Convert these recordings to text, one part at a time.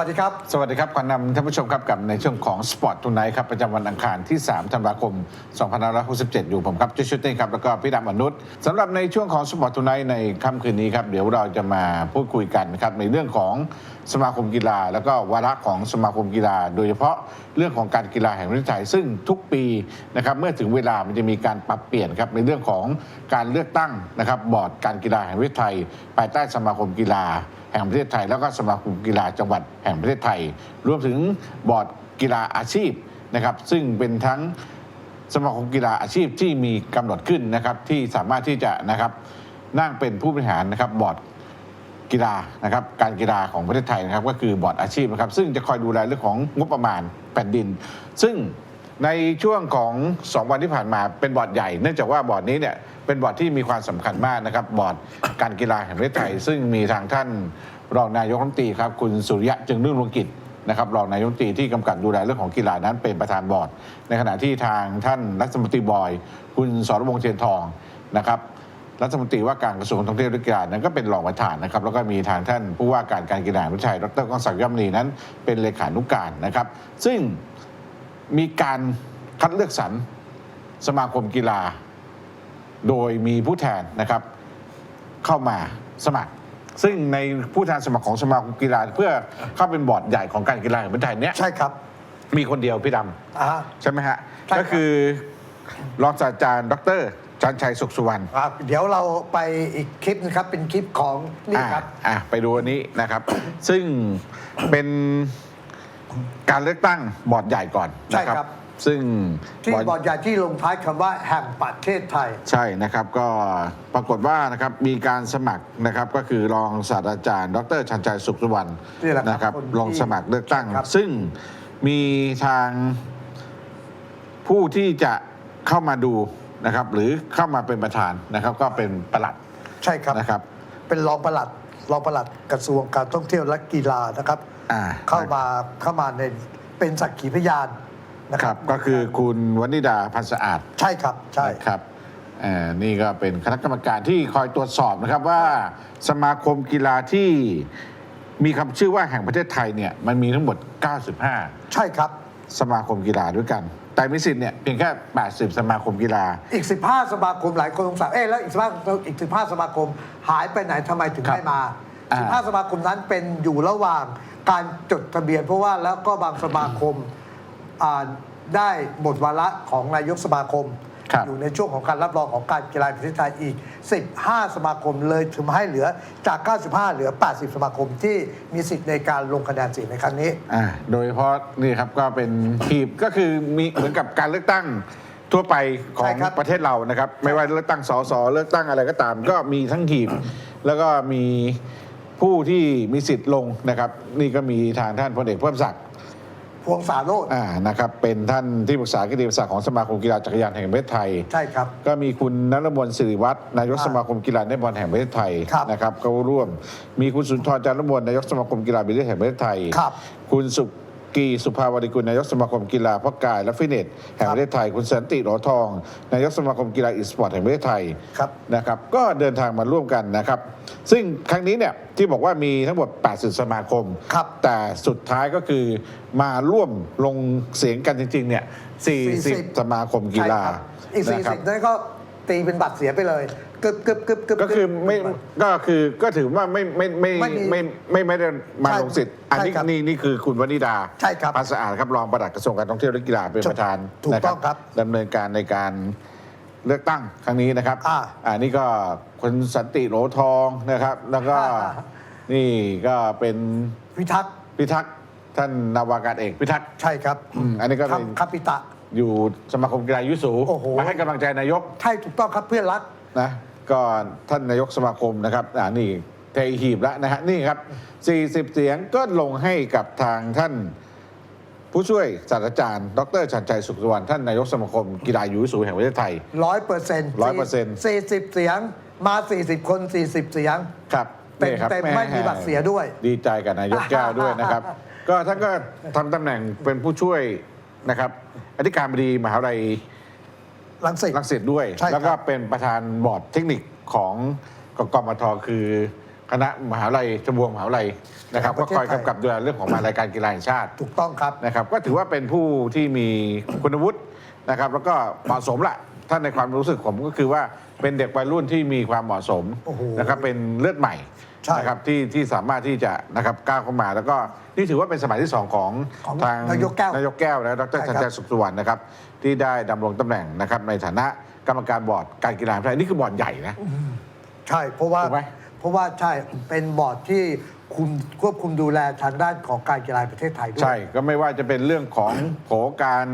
สวัสดีครับ สวัสดีครับขอนำท่านผู้ชมครับกับในช่วงของสปอร์ตทูไนท์ครับประจำวันอังคารที่ 3 ธันวาคม 2567 อยู่ผมครับจุชุดเต้ครับ แล้วก็พี่ดำอนุษย์สำหรับในช่วงของสปอร์ตทูไนท์ในค่ำคืนนี้ครับ เดี๋ยวเราจะมาพูดคุยกันนะครับในเรื่องของสมาคมกีฬา แล้วก็วาระของสมาคมกีฬา โดยเฉพาะเรื่องของการกีฬาแห่งประเทศไทยซึ่งทุกปีนะครับเมื่อถึงเวลามันจะมีการปรับเปลี่ยนครับในเรื่องของการเลือกตั้งนะครับบอร์ดการกีฬาแห่งประเทศไทย ภายใต้สมาคมกีฬา แห่งประเทศไทย แล้วก็สมาคมกีฬาจังหวัดแห่งประเทศไทย รวมถึงบอร์ดกีฬาอาชีพนะครับ ซึ่งเป็นทั้งสมาคมกีฬาอาชีพที่มีกำหนดขึ้นนะครับที่สามารถที่จะนะครับนั่งเป็นผู้บริหารนะครับบอร์ดกีฬานะครับการกีฬาของประเทศไทยนะครับก็คือบอร์ดอาชีพนะครับซึ่งจะคอยดูแลเรื่องของงบประมาณแผ่นดิน ซึ่ง ในช่วงของ 2 วันที่ผ่านมาเป็นบอร์ดใหญ่ เนื่องจากว่าบอร์ดนี้เนี่ยเป็นบอร์ดที่มีความสำคัญมากนะครับ บอร์ดการกีฬาแห่งประเทศไทย ซึ่งมีทางท่านรองนายกรัฐมนตรีครับคุณสุริยะจึงรุ่งเรืองกิจนะครับรองนายกรัฐมนตรีที่กำกับดูแลเรื่องของกีฬานั้นเป็นประธานบอร์ด ในขณะที่ทางท่านรัฐมนตรีบอย คุณสรวงเทียนทองนะครับรัฐมนตรีว่าการกระทรวงท่องเที่ยวและกีฬานั้นก็เป็นรองประธานนะครับแล้วก็มีทางท่านผู้ว่าการการกีฬาแห่งประเทศไทยดรกองศักดิ์ย่อมนีนั้นเป็นเลขานุการนะครับ ซึ่ง มีการคัดเลือกสรรสมาคมกีฬา โดยมีผู้แทนนะครับ เข้ามาสมัคร ซึ่งในผู้แทนสมัครของสมาคมกีฬา เพื่อเข้าเป็นบอร์ดใหญ่ของการกีฬาแห่งประเทศไทยเนี้ยใช่ครับ มีคนเดียวพี่ดอ่าำใช่ไหมฮะใช่ครับ ก็คือรองศาสตราจารย์ ดรชันชัยสุขสุวรรณ ครับ เดี๋ยวเราไปอีกคลิปนะครับ เป็นคลิปของนี่ครับ อะอะไปดูอันนี้นะครับ ซึ่งเป็น การเลือกตั้งบอร์ดใหญ่ก่อนนะใช่ครับ ซึ่งที่บอร์ดใหญ่ที่ลงท้ายคำว่าแห่งประเทศไทย ใช่นะครับก็ปรากฏว่านะครับมีการสมัครนะครับก็คือรองศาสตราจารย์ ดรชันชัยสุขสุวรรณนี่แหละครับนะครับคนที่ลงสมัครเลือกตั้ง ครับ ซึ่งมีทางผู้ที่จะเข้ามาดูนะครับ หรือเข้ามาเป็นประธานนะครับ ก็เป็นประหลัดใช่ครับ นะครับ เป็นรองปลัดรองปลัดกระทรวงการท่องเที่ยวและกีฬานะครับ อ่าเข้ามาเข้ามาในเป็นสักขีพยานนะคครัรับบ ก็คือคุณวนิดาพันธ์สะอาดใช่ครับใช่ นะครับเอ่อนี่ก็เป็นคณะกรรมการที่คอยตรวจสอบนะครับว่าสมาคมกีฬาที่มีคำชื่อว่าแห่งประเทศไทยเนี่ยมันมีทั้งหมด 95 ใช่ครับ สมาคมกีฬาด้วยกัน แต่มีสิทธิ์เนี่ยเพียงแค่ 80 สมาคมกีฬา อีก 15 สมาคมหลายคนสงสัยเอ๊ะแล้วอีก15อีก 15 สมาคมหายไปไหนทำไมถึงครับ ไม่มา อ่า 15 สมาคมนั้นเป็นอยู่ระหว่างการจดทะเบียน เพราะว่าแล้วก็บางสมาคมอ่าได้หมดวาระของนายกสมาคม ครับ อยู่ในช่วงของการรับรองของการกีฬาแห่งประเทศไทยอีก 15 สมาคมเลยถึงให้เหลือจาก 95 เหลือ 80 สมาคมที่มีสิทธิ์ในการลงคะแนนเสียงในครั้งนี้ อ่าโดยเฉพาะนี่ครับก็เป็นหีบก็คือมีเหมือนกับการเลือกตั้งทั่วไปขอใช่งครับประเทศเรานะครับ ไม่ว่าเลือกตั้งสสเลือกตั้งอะไรก็ตาม ก็มีทั้งหีบ แล้วก็มี ผู้ที่มีสิทธิ์ลงนะครับ นี่ก็มีทางท่านพลเอกเพิ่มศักดิ์พวงสาโรดอ่านะครับเป็นท่านที่ปรึกษากิติมศักดิ์ของสมาคมกีฬาจักรยานแห่งประเทศไทย ใช่ครับ ก็มีคุณนรมนสิริวัฒน์นายกอ่าสมาคมกีฬาเนตบอลแห่งประเทศไทยครับนะครับก็ร่วม มีคุณสุนทรจันทรมนนายกสมาคมกีฬาบิลเลียนแห่งประเทศไทยครับ คุณสุ กีสุภาวดีกุลนายกสมาคมกีฬาเพาะกาย และฟิตเนสแห่งประเทศไทย คุณสันติโหลทอง นายกสมาคมกีฬาอีสปอร์ตแห่งประเทศไทยครับนะครับก็เดินทางมาร่วมกันนะครับ ซึ่งครั้งนี้เนี่ยที่บอกว่ามีทั้งหมด 80 สมาคม ครับ แต่สุดท้ายก็คือมาร่วมลงเสียงกันจริงๆเนี่ย40 40 สมาคมกีฬาใช่ครับอีก นะครับ 40นั้นก็ตีเป็นบัตรเสียไปเลย กึบกึบกึบกึบ ก็คือไม่ก็คือก็ถือว่าไม่ไม่ไม่ไม่มีไม่ไม่ไม่ได้มาใช่ลงสิทธิ์อันนี้ใช่ครับนี่นี่คือคุณวนิดาใช่ครับพันธ์สะอาดครับรองปลัดกระทรวงการท่องเที่ยวและกีฬาเป็นประธานถูกนะต้องครับดำเนินการในการเลือกตั้งครั้งนี้นะครับอ่าอันนี้ก็คุณสันติโหลทองนะครับ แล้วก็อ่านี่ก็เป็นพิทักษ์พิทักษ์ท่านนาวากาศเอกพิทักษ์ ใช่ครับอืมอันนี้ก็เป็นคำคาปิตะ อยู่สมาคมกีฬายุสูโอ้โห มาให้กำลังใจนายกใช่ถูกต้องครับเพื่อนรัก นะ ก็ท่านนายกสมาคมนะครับอ่านี่เทหีบแล้วนะฮะนี่ครับ 40 เสียงก็ลงให้กับทางท่าน ผู้ช่วยศาสตราจารย์ ดรชันชัยสุขสุวรรณท่านนายกสมาคมกีฬายูสูแห่งประเทศไทย ร้อยเปอร์เซ็นต์100%สี่สิบเสียงมาสี่สิบคนสี่สิบเสียง ครับเต็มนี่ครับเต็มไม่มีบัตรเสียด้วย ดีใจกับนายกแก้วด้วยนะครับ ก็ท่านก็ทำตำแหน่งเป็นผู้ช่วยนะครับอธิการบดีมหาวิทยาลัย ลังสิตรังสิตด้วย ใช่ครับ แล้วก็เป็นประธานบอร์ดเทคนิคของกกมทคือคณะมหาวิทยาลัยทบวงมหาวิทยาลัยนะครับปก็ระเทศคอยไทยกำกับดูแลเรื่องของมารายการกีฬาแห่งชาติ ถูกต้องครับ นะครับก็ถือว่าเป็นผู้ที่มีคุณวุฒินะครับ แล้วก็เหมาะสมละท่านในความรู้สึกผมก็คือว่า เป็นเด็กวัยรุ่นที่มีความเหมาะสมโอ้โหนะครับเป็นเลือดใหม่ใช่นะครับที่ที่สามารถที่จะนะครับก้าวเข้ามา แล้วก็นี่ถือว่าเป็นสมัยที่สองของของทางนายกแก้วนายกแก้วนะดรใช่ชัคนรับชัยสุขสุวรรณนะครับที่ได้ดำรงตำแหน่งนะครับในฐานะกรรมการบอร์ดการกีฬาแห่งประเทศไทยนี่คือบอร์ดใหญ่นะ ใช่เพราะว่าถูกไหม เพราะว่าใช่เป็นบอร์ดที่คุมควบคุมดูแลทางด้านของการกีฬาแห่งประเทศไทยด้วย ใช่ก็ไม่ว่าจะเป็นเรื่องของ โผการ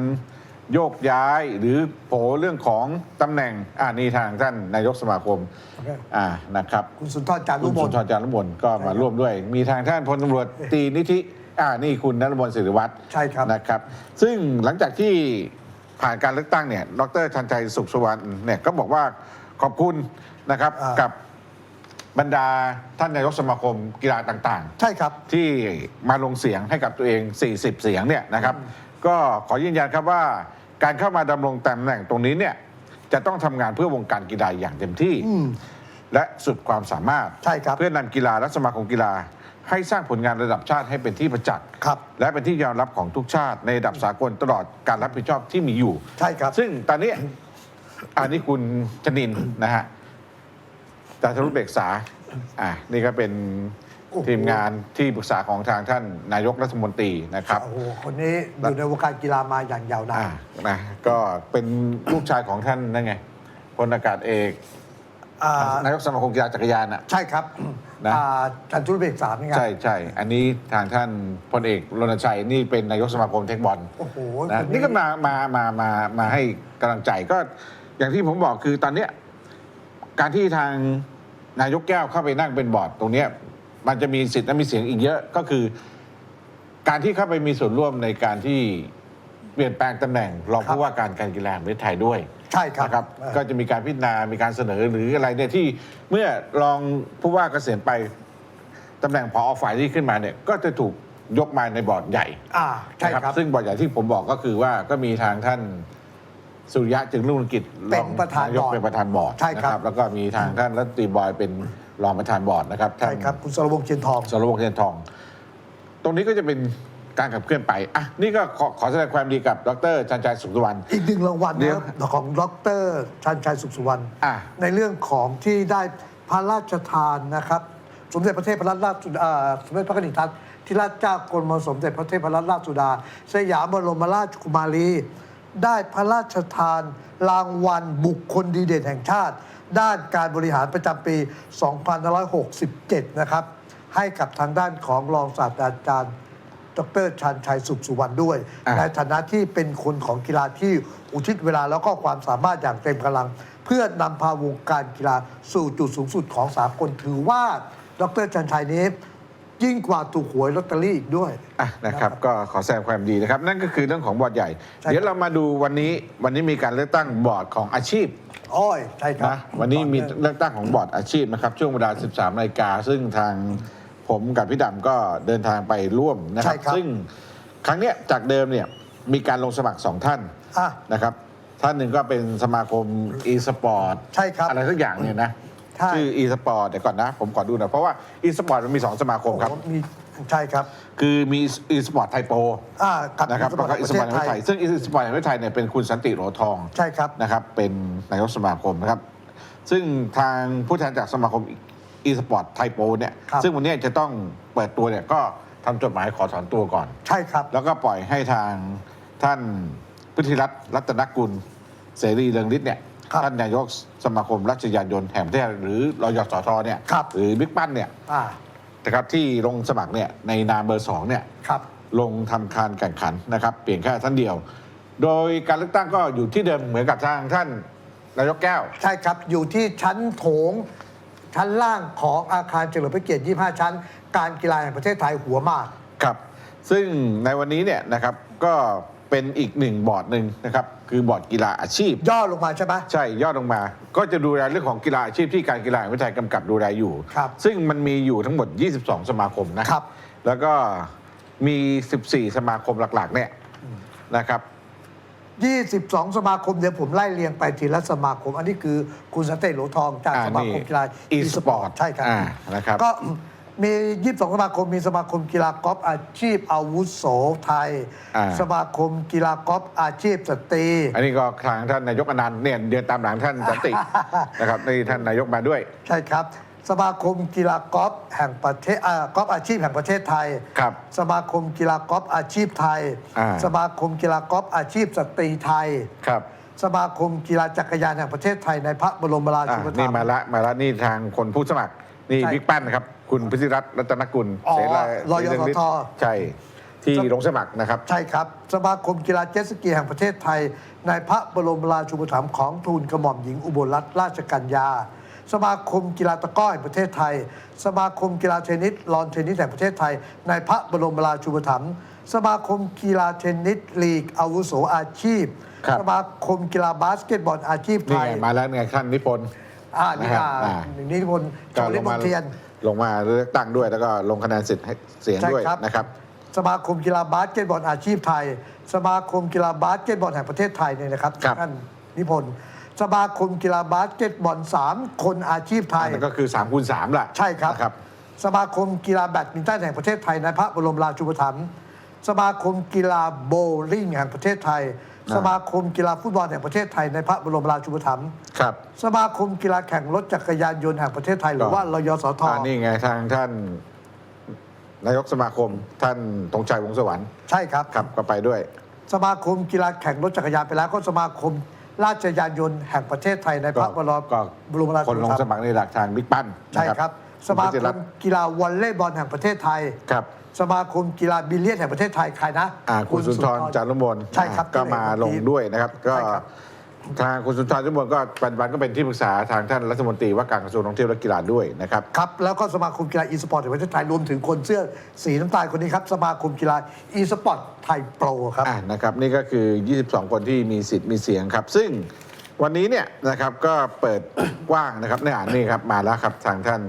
โยกย้ายหรือโผเรื่องของตำแหน่งอ่านี่ทางท่านนายกสมาคมโอเคอ่านะครับคุณสุนทรจารุคุณมสุนนทรจารุมนก็มาร่วมด้วย มีทางท่านพลตำรวจตรีนิธิอ่านี่คุณนรมนศิริวัตรใช่ครับนะครับ ซึ่งหลังจากที่ผ่านการเลือกตั้งเนี่ยดรชันชัยสุขสุวรรณเนี่ยก็บอกว่าขอบคุณนะครับอ่ากั กับบรรดาท่านนายกสมาคมกีฬาต่างๆ ใช่ครับ ที่มาลงเสียงให้กับตัวเอง 40 เสียงเนี่ยนะครับ ก็ขอยืนยันครับว่า การเข้ามาดำรงตำแหน่งตรงนี้เนี่ยจะต้องทำงานเพื่อวงการกีฬาอย่างเต็มที่ อืม และสุดความสามารถ ใช่ครับ เพื่อนำกีฬาและสมาคมกีฬา ให้สร้างผลงานระดับชาติให้เป็นที่ประจักษ์ครับ และเป็นที่ยอมรับของทุกชาติในระดับสากลตลอดการรับผิดชอบที่มีอยู่ ใช่ครับ ซึ่งตอนนี้อันนี้คุณชนินนะฮะจารุเบกษา อ่านี่ก็เป็นโอ้โห ทีมงานที่ปรึกษาของทางท่านนายกรัฐมนตรีนะครับโอ้โหคนนี้อยู่ในวงการกีฬามาอย่างยาวนานอ่านะก็เป็นลูกชายของท่านนั่นไงพลอากาศเอกอ่านายกสมาคมกีฬาจักรยานอะใช่ครับนะอ่าจันทุรเบกษานี่ไงใช่ใช่อันนี้ทางท่านพลเอกรณชัยนี่เป็นนายกสมาคมเทคบอลโอ้โหนะคนนี่ก็มามามามามาให้กำลังใจก็อย่างที่ผมบอกคือตอนเนี้ยการที่ทางนายกแก้วเข้าไปนั่งเป็นบอร์ดตรงเนี้ย มันจะมีสิทธิ์และมีเสียงอีกเยอะก็คือ การที่เข้าไปมีส่วนร่วมในการที่เปลี่ยนแปลงตำแหน่งรองผู้ว่าการการกีฬาแห่งประเทศไทยด้วยใช่ครับนะครับเออ ก็จะมีการพิจารณา มีการเสนอหรืออะไรเนี่ยที่เมื่อรองผู้ว่าเกษียณไปตำแหน่งพอฝ่ายที่ขึ้นมาเนี่ยก็จะถูกยกมาในบอร์ดใหญ่ อ่าใช่นะครับครับ ซึ่งบอร์ดใหญ่ที่ผมบอกก็คือว่าก็มีทางท่านสุริยะจึงรุ่งเรืองกิจเป็นองประธานยกบอร์ดเป็นประธานบอร์ดใช่ครับ นะแล้วก็มีทางท่านรัตนตรีบอยเป็น รองประธานบอร์ดนะครับท่าใช่นครับ คุณสรวงศ์เชียนทอง สรวงศ์เทียนทอง ตรงนี้ก็จะเป็นการขับเคลื่อนไปอะนี่ก็ขอขอแสดงความดีกับดรชันชัยสุขสุวรรณ อีกหนึ่งรางวัลเดี๋นะยว ครับของดรชันชัยสุขสุวรรณอะ ในเรื่องของที่ได้พระราชทานนะครับ สมเด็จพระเทพรัตนราชสุดาสมเด็จพระกนิษฐาธิราชเจ้ากรมสมเด็จพระเทพรัตนราชสุดา สยามบรมราชกุมารี ได้พระราชทานรางวัลบุคคลดีเด่นแห่งชาติ ด้านการบริหารประจำปี 2567 นะครับ ให้กับทางด้านของรองศาสตราจารย์ดรชันชัยสุขสุวรรณด้วย อะ ในฐานะที่เป็นคนของกีฬาที่อุทิศเวลาแล้วก็ความสามารถอย่างเต็มกำลัง เพื่อนำพาวงการกีฬาสู่จุดสูงสุดของสากลถือว่าดรชันชัยนี้ ยิ่งกว่าถูกหวยลอตเตอรี่อีกด้วย อะนะครับก็ขอแสดงความดีนะครับ นั่นก็คือเรื่องของบอร์ดใหญ่ ใช่ครับเดี๋ยวเรามาดูวันนี้วันนี้มีการเลือกตั้งบอร์ดของอาชีพอ้อยใช่ครับนะวันนี้มีเลือกตั้งของบอร์ดอาชีพนะครับช่วงเวลา 13นาฬิกาซึ่งทางผมกับพี่ดำก็เดินทางไปร่วมนะคใช่รับครับ ซึ่งครั้งเนี้ยจากเดิมเนี่ยมีการลงสมัครสองท่านอะ นะครับ ท่านหนึ่งก็เป็นสมาคม e-sport ใช่ครับ อะไรสักอย่างเนี่ยนะ ใช่ ชื่อ e-sport เดี๋ยวก่อนนะ ผมขอดูหน่อยเพราะว่า e-sport มันมีสองสมาคมครับ โอ้โหมีใช่ครับคือมี e-sport ไทยโปรอ่ากับนะครับสแล้วมาก็คอิมสประปอร์ตเทแห่ศงไทประเทศไทยย ซึ่งอิสปอร์ตแห่งประเทศไทยเนี่ยเป็นคุณสันติโหลทองใช่ครับ นะครับเป็นนายกสมาคมนะครับ ซึ่งทางผู้แทนจากสมาคมอีสปอร์ตไทยโปเนี่ยครับ ซึ่งวันนี้จะต้องเปิดตัวเนี่ยก็ทำจดหมายขอถอนตัวก่อน ใช่ครับ แล้วก็ปล่อยให้ทางท่านพุทธิรัตน์รัตนกุลเสรีเรืองฤทธิ์เนี่ย ครับท่านนายกสมาคมรัชยานยนต์แห่งประเทศหรือรยสทเนี่ยครับ หรือบิ๊กปั้นเนี่ยอ่านะครับที่ลงสมัครเนี่ยในนามเบอร์สองเนี่ยครับ ลงทำการแข่งขันนะครับ เปลี่ยนแค่ท่านเดียว โดยการเลือกตั้งก็อยู่ที่เดิมเหมือนกับทางท่านนายกแก้ว ใช่ครับ อยู่ที่ชั้นโถง ชั้นล่างของอาคารเฉลิมพระเกียรติ 25 ชั้น การกีฬาแห่งประเทศไทยหัวหมาก ครับ ซึ่งในวันนี้เนี่ยนะครับก็ เป็นอีกหนึ่งบอร์ดหนึ่งนะครับ คือบอร์ดกีฬาอาชีพ ย่อลงมาใช่ไหมใช่ยอดลงมา ก็จะดูแลเรื่องของกีฬาอาชีพที่การกีฬาแห่งประเทศไทยกำกับดูแลอยู่ ครับซึ่งมันมีอยู่ทั้งหมด 22 สมาคมนะครับ แล้วก็มี 14 สมาคมหลักๆ เนี่ยนะครับ 22 สมาคมเดี๋ยวผมไล่เรียงไปทีละสมาคม อันนี้คือคุณสันติโหลทองจากอ่าสมาคมนี่กีฬา e-sport ใช่ครับอ่านะครับ ก็ มี 22 สมาคม มีสมาคมกีฬากอล์ฟอาชีพอาวุโสไทย อ่า สมาคมกีฬากอล์ฟอาชีพสตรี อันนี้ก็ทางท่านนายกอนันต์เนี่ยเดินตามหลังท่านสันติ นะครับนี่ท่านนายกมาด้วย ใช่ครับ สมาคมกีฬากอล์ฟแห่งประเทศอ่ากอล์ฟอาชีพแห่งประเทศไทย ครับสมาคมกีฬากอล์ฟอาชีพไทย อ่า สมาคมกีฬากอล์ฟอาชีพสตรีไทย ครับสมาคมกีฬาจักรยานแห่งประเทศไทยในพระบรมราอ่าชูปถันี่มภ์ มาละมาละนี่ทางคนผู้สมัครนี่ใช่ บิ๊กปั้นนะครับ คุณพิธิรัตน์รัตนกุลอ๋อเสรรยสทใช่ ที่ลงสมัครนะครับ ใช่ครับ สมาคมกีฬาเจ็ตสกีแห่งประเทศไทย ในพระบรมราชูปถัมภ์ของทูลกระหม่อมหญิงอุบลรัตนราชกัญญา สมาคมกีฬาตะกร้อแห่งประเทศไทย สมาคมกีฬาเทนนิสลอนเทนนิสแห่งประเทศไทย ในพระบรมราชูปถัมภ์สมาคมกีฬาเทนนิสลีกอาวุโสอาชีพ ครับ สมาคมกีฬาบาสเกตบอลอาชีพนี่ไทยไงมาแล้วไงท่านนิพนธ์ อ่านี่นะครับอ่าอ่านิพนธ์โจก็ลลิงมมานเทียนลงมา เลือกตั้งด้วย แล้วก็ลงคะแนนสิทธิ์ให้เสียงใช่ด้วยครับ นะครับ สมาคมกีฬาบาสเกตบอลอาชีพไทย สมาคมกีฬาบาสเกตบอลแห่งประเทศไทยเนี่ยนะครับครับ ท่านนิพนธ์สมาคมกีฬาบาสเกตบอลสามคนอาชีพไทยอันนั้นก็คือ3คูณ3ล่ะใช่ครับ นะครับสมาคมกีฬาแบดมินตันแห่งประเทศไทยในพระบรมราชูปถัมภ์สมาคมกีฬาโบว์ลิ่งแห่งประเทศไทยอ่า สมาคมกีฬาฟุตบอลแห่งประเทศไทยในพระบรมราชูปถัมภ์ครับ สมาคมกีฬาแข่งรถจักรยานยนต์แห่งประเทศไทยหรือว่ารยสทอ่านี่ไงทางท่าน นายกสมาคมท่านธงชัยวงศ์สวรรค์ใช่ครับครับก็ไปด้วย สมาคมกีฬาแข่งรถจักรยานไปแล้วก็สมาคมราชยานยนต์แห่งประเทศไทยในพระบรมก็บรมราคนชูลปงถัมสภ์มัครในหลักทางบิ๊กปั้นใช่ครับ สมาณพิคธิรัมตน์กีฬาวอลเลย์บอลแห่งประเทศไทย ครับ สมาคมกีฬาบิลเลียนแห่งประเทศไทยใครนะอ่าคุณสุนทรจารุมนใช่ครับก็มาลงด้วยนะครับ ก็ใช่ครับทางคุณสุนทรจารุมนก็ปัจจุบันก็เป็นที่ปรึกษาทางท่านรัฐมนตรีว่าการกระทรวงท่องเที่ยวและกีฬาด้วยนะครับครับแล้วก็สมาคมกีฬาอีสปอร์ตแห่งประเทศไทยรวมถึงคนเสื้อสีน้ำตาลคนนี้ครับสมาคมกีฬาอีสปอร์ตไทยโปรครับอ่านะครับนี่ก็คือ 22 คนที่มีสิทธิ์มีเสียงครับ ซึ่งวันนี้เนี่ยนะครับก็เปิดกว้างนะครับเนี่ยนี่ครับมาแล้วครับทางท่าน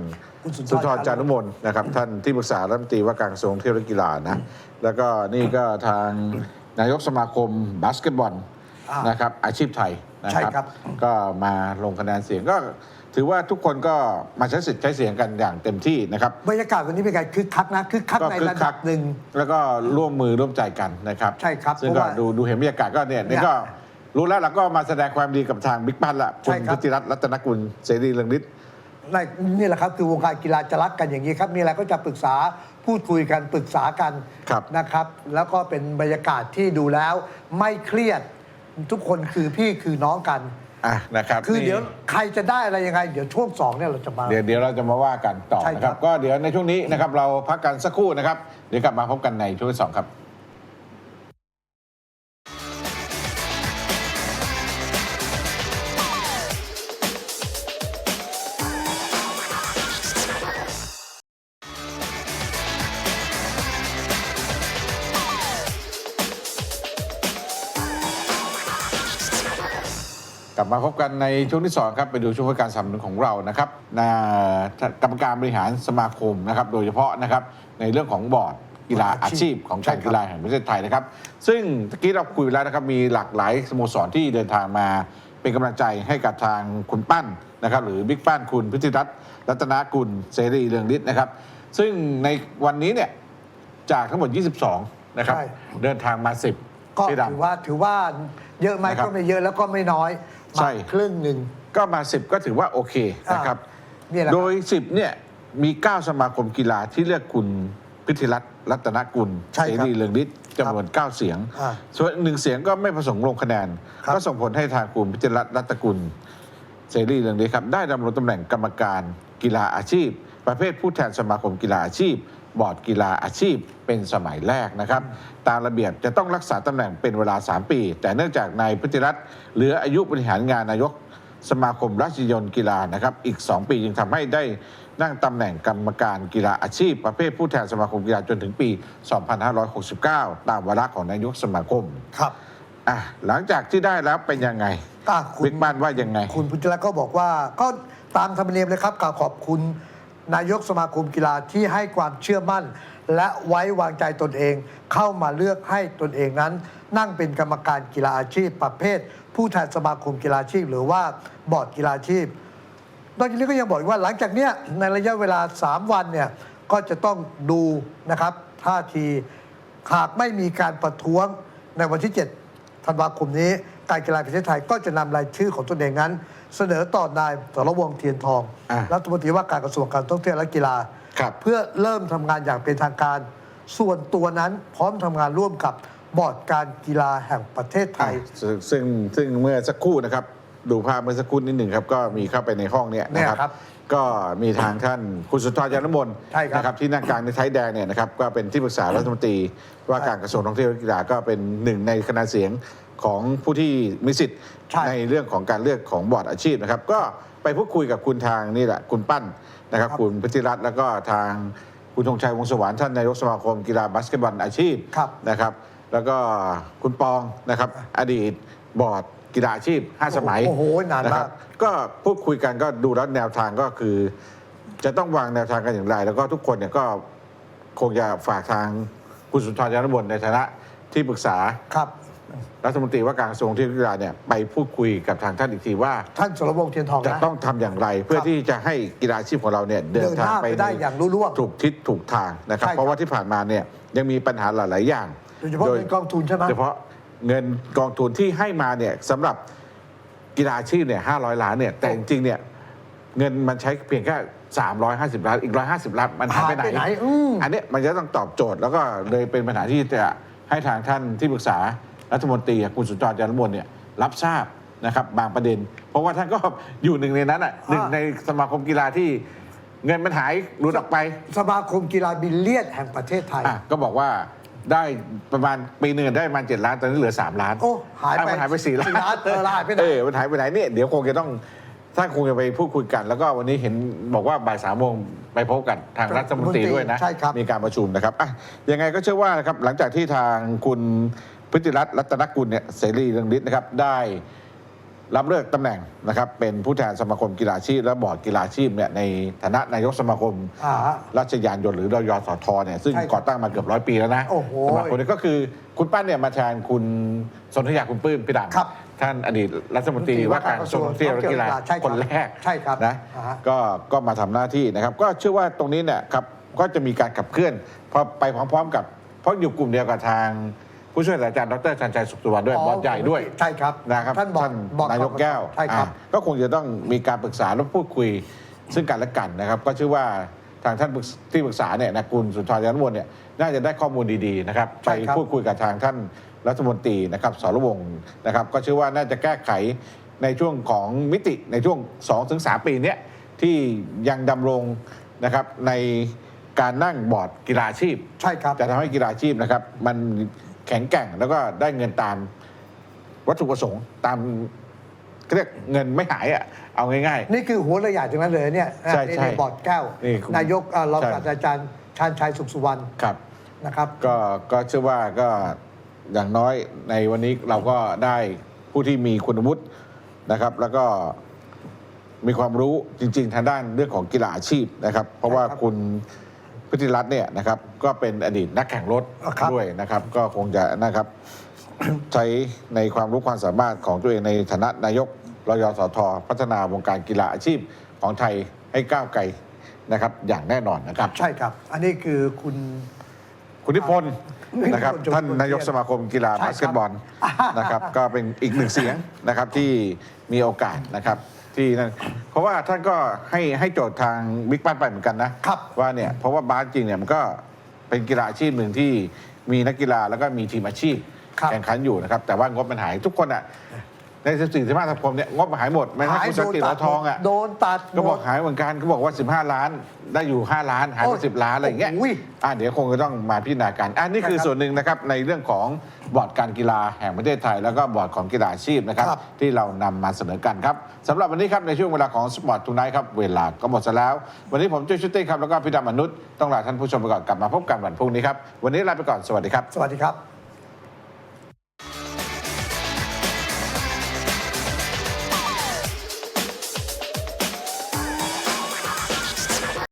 คุณสุนทรสุนทรจารุมนนะครับ ท่านที่ปรึกษารัฐมนตรีว่าการกระทรวงท่องเที่ยวและกีฬานะ แล้วก็นี่ก็ทางนายกสมาคมบาสเกตบอลอ่านนะครับ อาชีพไทยนะใช่ครับ ก็มาลงคะแนนเสียงก็ถือว่าทุกคนก็มาใช้สิทธิ์ใช้เสียงกันอย่างเต็มที่นะครับบรรยากาศวันนี้เป็นไงคึกคักนะคึกคักก็ในคึกระคัดักบหนึ่งแล้วก็ร่วมมือร่วมใจกันนะครับ ใช่ครับซึ่งเพก็ราะว่าดูดูเห็นบรรยากาศก็เนี่ยเนี่นี่ยก็รู้แล้วเราก็มาแสดงความดีกับทางบิ๊กปั้นละใช่คุณครับพิธิรัตน์รัตนกุลเสรีเรืองฤทธิ์ ในนี่แหละครับคือวงการกีฬาจะรักกันอย่างนี้ครับ มีอะไรก็จะปรึกษาพูดคุยกันปรึกษากันครับ นะครับ แล้วก็เป็นบรรยากาศที่ดูแล้ว ไม่เครียดทุกคนคือพี่คือน้องกัน อะนะครับคือนี่เดี๋ยวใครจะได้อะไรยังไง เดี๋ยวช่วงสองเนี่ยเราจะมา เดี๋ยวเดี๋ยวเราจะมาว่ากันต่อใช่นะคครัรับ บ ก็เดี๋ยวในช่วงนี้นะครับเราพักกันสักครู่นะครับ เดี๋ยวกลับมาพบกันในช่วงที่สองครับ ลับมาพบกันในช่วงที่สองครับไปดูช่วงการสนับสนุนของเรานะครับนะกรรมการบริหารสมาคมนะครับโดยเฉพาะนะครับในเรื่องของบอร์ดกีฬาอาชีพของการกีฬาแห่งประเทศไทยนะครับ ซึ่งตะกี้เราคุยไปแล้วนะครับมีหลากหลายสโมสรที่เดินทางมาเป็นกำลังใจให้กับทางคุณปั้นนะครับ หรือบิ๊กปั้นคุณพิธิรัตน์รัตนกุลเสรีเรืองฤทธิ์นะครับ ซึ่งในวันนี้เนี่ยจากทั้งหมด 22 นะครับใช่เดินทางมา 10ก็พี่ดำถือว่าถือว่าเยอะไหมนะครับก็ไม่เยอะแล้วก็ไม่น้อย ใช่ มาครึ่งหนึ่ง ก็มา 10 ก็ถือว่าโอเคนะครับอ่านี่แหละครับ โดย 10เนี่ยมี 9 สมาคมกีฬาที่เลือกคุณพิธิรัตน์รัตนกุลใช่เสครับรีเรืองฤทธิ์จำนวน 9 เสียง อ่าส่วนหนึ่งเสียงก็ไม่ประสงค์ลงคะแนน ครับ ก็ส่งผลให้ทางคุณพิธิรัตน์รัตนกุลเสรีเรืองฤทธิ์ครับได้ดำรงตำแหน่งกรรมการกีฬาอาชีพ ประเภทผู้แทนสมาคมกีฬาอาชีพ บอร์ดกีฬาอาชีพเป็นสมัยแรกนะครับ ตามระเบียบจะต้องรักษาตำแหน่งเป็นเวลา 3 ปี แต่เนื่องจากนายพิธิรัตน์เหลืออายุบริหารงานนายกสมาคมราชยนต์กีฬานะครับ อีก 2 ปีจึงทำให้ได้นั่งตำแหน่งกรรมการกีฬาอาชีพ ประเภทผู้แทนสมาคมกีฬาจนถึงปี 2569 ตามวาระของนายกสมาคมครับอะหลังจากที่ได้แล้วเป็นยังไงอะคุณบิ๊กบ้านว่ายังไง คุณพุทธรัตน์ก็บอกว่าก็ตามธรรมเนียมเลยครับกล่าวขอบคุณ นายกสมาคมกีฬาที่ให้ความเชื่อมั่น และไว้วางใจตนเอง เข้ามาเลือกให้ตนเองนั้น นั่งเป็นกรรมการกีฬาอาชีพประเภท ผู้แทนสมาคมกีฬาอาชีพ หรือว่าบอร์ดกีฬาอาชีพนอกจากนี้ก็ยังบอกว่าหลังจากนี้ในระยะเวลา 3 วันเนี่ยก็จะต้องดูนะครับท่าทีหากไม่มีการประท้วงในวันที่ 7 ธันวาคมนี้ การกีฬาแห่งประเทศไทยก็จะนำรายชื่อของตนเองนั้น เสนอต่อนายสรวงศ์เทียนทอง อะรัฐมนตรีว่าการกระทรวงการท่องเที่ยวและกีฬา ครับ เพื่อเริ่มทำงานอย่างเป็นทางการ ส่วนตัวนั้นพร้อมทำงานร่วมกับบอร์ดการกีฬาแห่งประเทศไทยซึ่งซึ่งซึ่งเมื่อสักครู่นะครับ ดูภาพเมื่อสักครู่นิดหนึ่งครับ ก็มีเข้าไปในห้องเนี่ยนะเนี่ยครับครับก็มีทางท่านคุณสุนทรยานมนใช่ครับนะครับ ที่นั่งกลางในไทยแดงเนี่ยนะครับ ก็เป็นที่ปรึกษารัฐมนตรีว่าการกระทรวงท่องเที่ยวและกีฬาก็เป็นหนึ่งในคะแนนเสียง ของผู้ที่มีสิทธิ์ใช่ ในเรื่องของการเลือกของบอร์ดอาชีพนะครับ ก็ไปพูดคุยกับคุณทางนี่แหละคุณปั้นนะครับครับ คุณพิธิรัตน์แล้วก็ทางคุณธงชัยวงศ์สวรรค์ท่านนายกสมาคมกีฬาบาสเกตบอลอาชีพ ครับ นะครับ แล้วก็คุณปองนะครับ อดีตบอร์ดกีฬาอาชีพ 5 สมัยโอ้โหนานมากะครับก็พูดคุยกันก็ดูแล้วแนวทางก็คือ จะต้องวางแนวทางกันอย่างไร แล้วก็ทุกคนเนี่ยก็คงจะฝากทางคุณสุนทรยานบนในฐานะที่ปรึกษา ครับ รัฐมนตรีว่าการกระทรวงที่กีฬาเนี่ยไปพูดคุยกับทางท่านอีกทีว่า ท่านสรวงศ์เทียนทองจะนะ ต้องทำอย่างไรเพื่อที่จะให้กีฬาอาชีพของเราเนี่ยเดินเดินหทางน้าไปไปได้อย่างรุ่ล่วงถูกทิศถูกทางนะครับ ใช่ครับเพราะว่าที่ผ่านมาเนี่ยยังมีปัญหาหลาย ๆ อย่างโดยเฉพาะเงินกองทุนใช่ไหม โดยเฉพาะเงินกองทุนที่ให้มาเนี่ยสำหรับกีฬาอาชีพเนี่ยห้าร้อยล้านเนี่ยแต่จริง ๆ เนี่ยเงินมันใช้เพียงแค่350ล้านอีก150ล้านมันหายไปไหน หายไปไหนอืม อันเนี้ยมันจะต้องตอบโจทย์แล้วก็เลยเป็นปัญหาที่จะให้ทางท่านที่ปรึกษา รัฐมนตรีคุณสุนทรจารมนเนี่ยรับทราบนะครับบางประเด็น เพราะว่าท่านก็อยู่หนึ่งในนั้นอะหนึ่งในสมาคมกีฬาที่เงินมันหายหลุดออกไป สมาคมกีฬาบิลเลียนแห่งประเทศไทยอะก็บอกว่าได้ประมาณปีหนึ่งได้ประมาณเจ็ดล้านตอนนี้เหลือสามล้าน โอ้หายไปอะมันหายไปสี่ล้านสี่ล้านเออหายไปไหนเออมันหายไปไหนเนี่ยเดี๋ยวคงจะต้องท่านคงจะไปพูดคุยกัน แล้วก็วันนี้เห็นบอกว่าบ่ายสามโมงไปพบกันทางรัฐมนตรีด้วยนะใช่ครับมีการประชุมนะครับอะยังไงก็เชื่อว่านะครับหลังจากที่ทางคุณ พฤติรัตน์รัตนกุลเนี่ยเสรีเรืองฤทธิ์นะครับได้รับเลือกตำแหน่งนะครับเป็นผู้แทนสมาคมกีฬาอาชีพ และบอร์ดกีฬาอาชีพเนี่ยในฐานะนายกสมาคมอ่าฮะราชยานยนต์หรือรยสทเนี่ยซึ่งใช่ครับก่อตั้งมาเกือบร้อยปีแล้วนะโอ้โหสมาคมนี้ก็คือคุณป้านเนี่ยมาแทนคุณสนธยาคุณปลื้มพี่ดำครับท่านอดีตรัฐมนตรีว่าการกระทรวงท่องเที่ยวและกีฬาใช่ครับคนแรกใช่ครับนะอ่าฮะ ก็ก็มาทำหน้าที่นะครับ ก็เชื่อว่าตรงนี้เนี่ยครับก็จะมีการขับเคลื่อนเพราะไปพร้อม ๆ กับเพราะอยู่กลุ่มเดียวกับทาง ผู้ช่วยศาสตราจารย์ดรชันชัยสุขสุวรรณด้วยอ๋อบอลใหญ่ด้วยใช่ครับนะครับท่านบอกบอกนายกแก้วใช่ครับอ่าก็คงจะต้องมีการปรึกษาและพูดคุยซึ่งกันและกันนะครับ ก็เชื่อว่าทางท่านปรึกษที่ปรึกษาเนี่ยนะคุณสุนทรยานวลเนี่ยน่าจะได้ข้อมูลดีๆนะครับใช่ไปครับพูดคุยกับทางท่านรัฐมนตรีนะครับสรวงศ์นะครับ ก็เชื่อว่าน่าจะแก้ไขในช่วงของมิติในช่วง 2-3 ปีเนี้ยที่ยังดำรงนะครับในการนั่งบอร์ดกีฬาอาชีพ ใช่ครับ จะทำให้กีฬาอาชีพนะครับ มัน แข็งแกร่งแล้วก็ได้เงินตามวัตถุประสงค์ตามเขาเรียกเงินไม่หายอะเอาง่าย นี่คือหัวระยะทั้งนั้นเลยเนี่ยใช่นี่ใช่ในบอร์ดแก้ว นี่คุณนายกเอ่อรองใช่ ศาสตราจารย์ชาญชัยสุขสุวรรณๆครับ นะครับ ก็ก็เชื่อว่าก็อย่างน้อยในวันนี้เราก็ได้ผู้ที่มีคุณวุฒินะครับ แล้วก็มีความรู้จริง ๆ ทางด้านเรื่องของกีฬาอาชีพนะครับ เพราะว่าใช่ครับ คุณ พิธิรัตน์เนี่ยนะครับก็เป็นอดีตนักแข่งรถอ่าครับ ด้วยนะครับ ก็คงจะนะครับ ใช้ในความรู้ความสามารถของตัวเองในฐานะนายกรยสทพัฒนาวงการกีฬาอาชีพของไทยให้ก้าวไกลนะครับ อย่างแน่นอนนะครับ ใช่ครับ อันนี้คือคุณ คุณนิพนธ์นะครับนิพนธ์ท่านนายกสมาคมกีฬาใช่ครับบาสเกตบอลนะครับ ก็เป็นอีกหนึ่งเสียงนะครับที่มีโอกาสนะครับ ที่นั่นเพราะว่าท่านก็ให้ให้โจทย์ทางบิ๊กปั้นไปเหมือนกันนะครับว่าเนี่ยเพราะว่าบาสจริงเนี่ยมันก็เป็นกีฬาอาชีพหนึ่งที่มีนักกีฬาแล้วก็มีทีมอาชีพครับ แข่งขันอยู่นะครับ แต่ว่างบมันหายทุกคนอะใน14 15สมาคมเนี่ยงบมันหายหมดแม้กระทั่งคุณสนติเหลาทองอะ โดนตัดก็บอกหมดหายเหมือนกันก็บอกว่า 15 ล้านได้อยู่ 5 ล้านหายโอ้ไปยสิบล้านอะไรอย่างเงี้ยโอ้ยอะเดี๋ยวคงจะต้องมาพิจารณากันอันนี้คือใช่ครับส่วนหนึ่งนะครับในเรื่องของ บอร์ดการกีฬาแห่งประเทศไทย แล้วก็บอร์ดของกีฬาอาชีพนะครับ ครับ ที่เรานำมาเสนอกันครับสำหรับวันนี้ครับในช่วงเวลาของสปอร์ตทูไนท์ครับ เวลาก็หมดซะแล้ว วันนี้ผมจุ้ยชุตตี้ครับแล้วก็พี่ดำมนุษย์ต้องลาท่านผู้ชมไปก่อนกลับมาพบกันวันพรุ่งนี้ครับวันนี้ลาไปก่อนสวัสดีครับ สวัสดีครับ